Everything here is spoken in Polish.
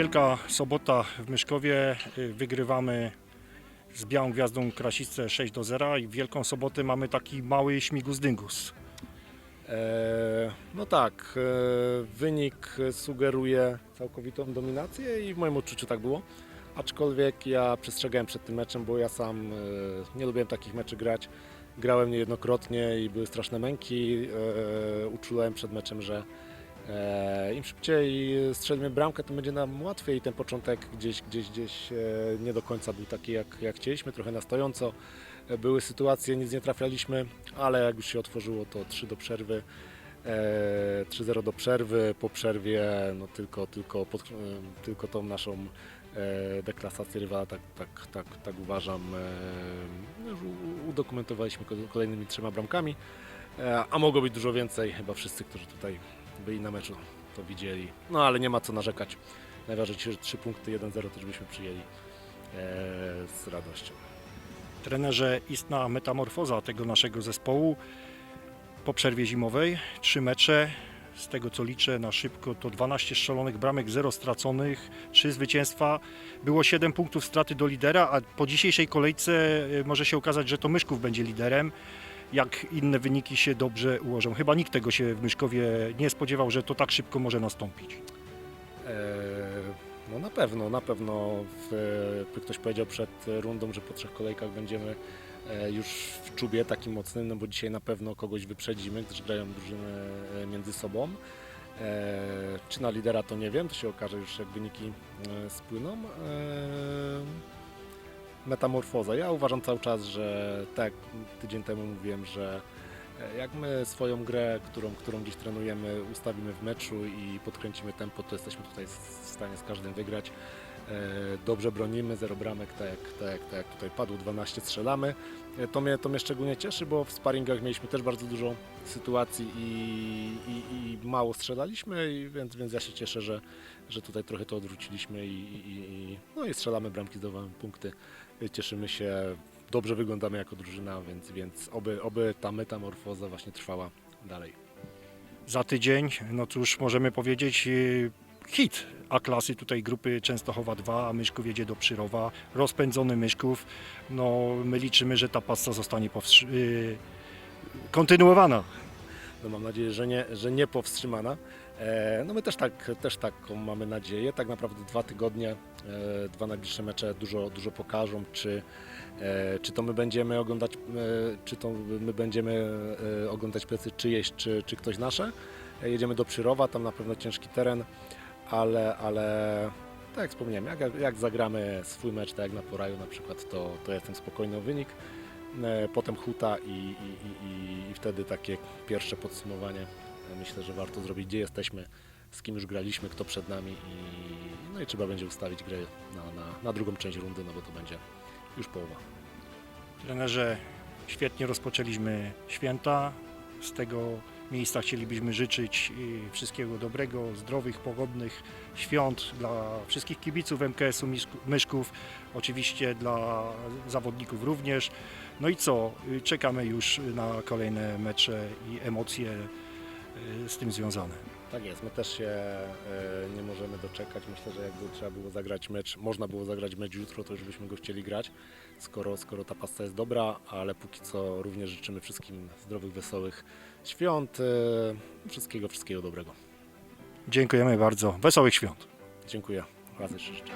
Wielka sobota w Myszkowie. y, Wygrywamy z Białą Gwiazdą Krasicę 6 do 0 i w Wielką Sobotę mamy taki mały śmigus dyngus. E, no tak, e, wynik sugeruje całkowitą dominację i w moim odczuciu tak było. Aczkolwiek ja przestrzegałem przed tym meczem, bo ja sam e, nie lubiłem takich meczy grać. Grałem niejednokrotnie i były straszne męki. E, uczulałem przed meczem, że e, im szybciej strzelimy bramkę, tym będzie nam łatwiej. Ten początek gdzieś, gdzieś, gdzieś e, nie do końca był taki jak, jak chcieliśmy, trochę na stojąco. E, Były sytuacje, nic nie trafialiśmy, ale jak już się otworzyło, to 3 do przerwy. E, 3-0 do przerwy, po przerwie no tylko, tylko, pod, e, tylko tą naszą e, deklasację rywala, tak, tak, tak, tak uważam, e, no, udokumentowaliśmy ko- kolejnymi trzema bramkami, e, a mogło być dużo więcej, chyba wszyscy, którzy tutaj byli na meczu to widzieli, no ale nie ma co narzekać, najważniejsze, że 3 punkty, 1-0 też byśmy przyjęli e, z radością. Trenerze, istna metamorfoza tego naszego zespołu po przerwie zimowej. Trzy mecze, z tego co liczę na szybko, to 12 strzelonych bramek, 0 straconych, 3 zwycięstwa. Było 7 punktów straty do lidera, a po dzisiejszej kolejce y, może się okazać, że to Myszków będzie liderem. Jak inne wyniki się dobrze ułożą. Chyba nikt tego się w Myszkowie nie spodziewał, że to tak szybko może nastąpić. E, No na pewno, na pewno w, ktoś powiedział przed rundą, że po trzech kolejkach będziemy e, już w czubie takim mocnym, no bo dzisiaj na pewno kogoś wyprzedzimy, gdyż grają drużyny e, między sobą. E, Czy na lidera to nie wiem, to się okaże już jak wyniki e, spłyną. Metamorfoza. Ja uważam cały czas, że tak tydzień temu mówiłem, że E, Jak my swoją grę, którą, którą gdzieś trenujemy, ustawimy w meczu i podkręcimy tempo, to jesteśmy tutaj w stanie z każdym wygrać. E, Dobrze bronimy, zero bramek, tak jak, tak jak, tak jak tutaj padło, 12 strzelamy. E, To mnie, to mnie szczególnie cieszy, bo w sparingach mieliśmy też bardzo dużo sytuacji i, i, i mało strzelaliśmy, i więc, więc ja się cieszę, że, że tutaj trochę to odwróciliśmy i, i, i, no i strzelamy bramki, zdobywamy punkty. E, Cieszymy się, dobrze wyglądamy jako drużyna, więc, więc oby, oby ta metamorfoza właśnie trwała dalej. za tydzień, no cóż możemy powiedzieć, yy, hit A-klasy tutaj grupy Częstochowa 2, a Myszków jedzie do Przyrowa, rozpędzony Myszków, no my liczymy, że ta pasta zostanie powstrzy- kontynuowana. No mam nadzieję, że nie, że nie powstrzymana. E, no my też, tak, też taką mamy nadzieję. Tak naprawdę dwa tygodnie, e, dwa najbliższe mecze dużo, dużo pokażą, czy, e, czy to my będziemy oglądać, e, czy to my będziemy e, oglądać plecy czyjeś, czy, czy ktoś nasze. E, jedziemy do Przyrowa, tam na pewno ciężki teren, ale, ale tak jak wspomniałem, jak, jak zagramy swój mecz, tak jak na Poraju na przykład, to, to jestem spokojny o wynik. E, Potem huta i, i, i, i- wtedy takie pierwsze podsumowanie. E, Myślę, że warto zrobić, gdzie jesteśmy, z kim już graliśmy, kto przed nami i, no i trzeba będzie ustawić grę na, na, na drugą część rundy, no bo to będzie już połowa. Trenerze, świetnie rozpoczęliśmy święta, z tego miejsca chcielibyśmy życzyć wszystkiego dobrego, zdrowych, pogodnych świąt dla wszystkich kibiców MKS-u Myszków, oczywiście dla zawodników również. No i co, czekamy już na kolejne mecze i emocje yy, z tym związane. Tak jest, my też się e, nie możemy doczekać. Myślę, że jakby trzeba było zagrać mecz, można było zagrać mecz jutro, to już byśmy go chcieli grać, skoro, skoro ta pasta jest dobra, ale póki co również życzymy wszystkim zdrowych, wesołych świąt, e, wszystkiego, wszystkiego dobrego. Dziękujemy bardzo. Wesołych świąt. Dziękuję. Raz jeszcze życzę.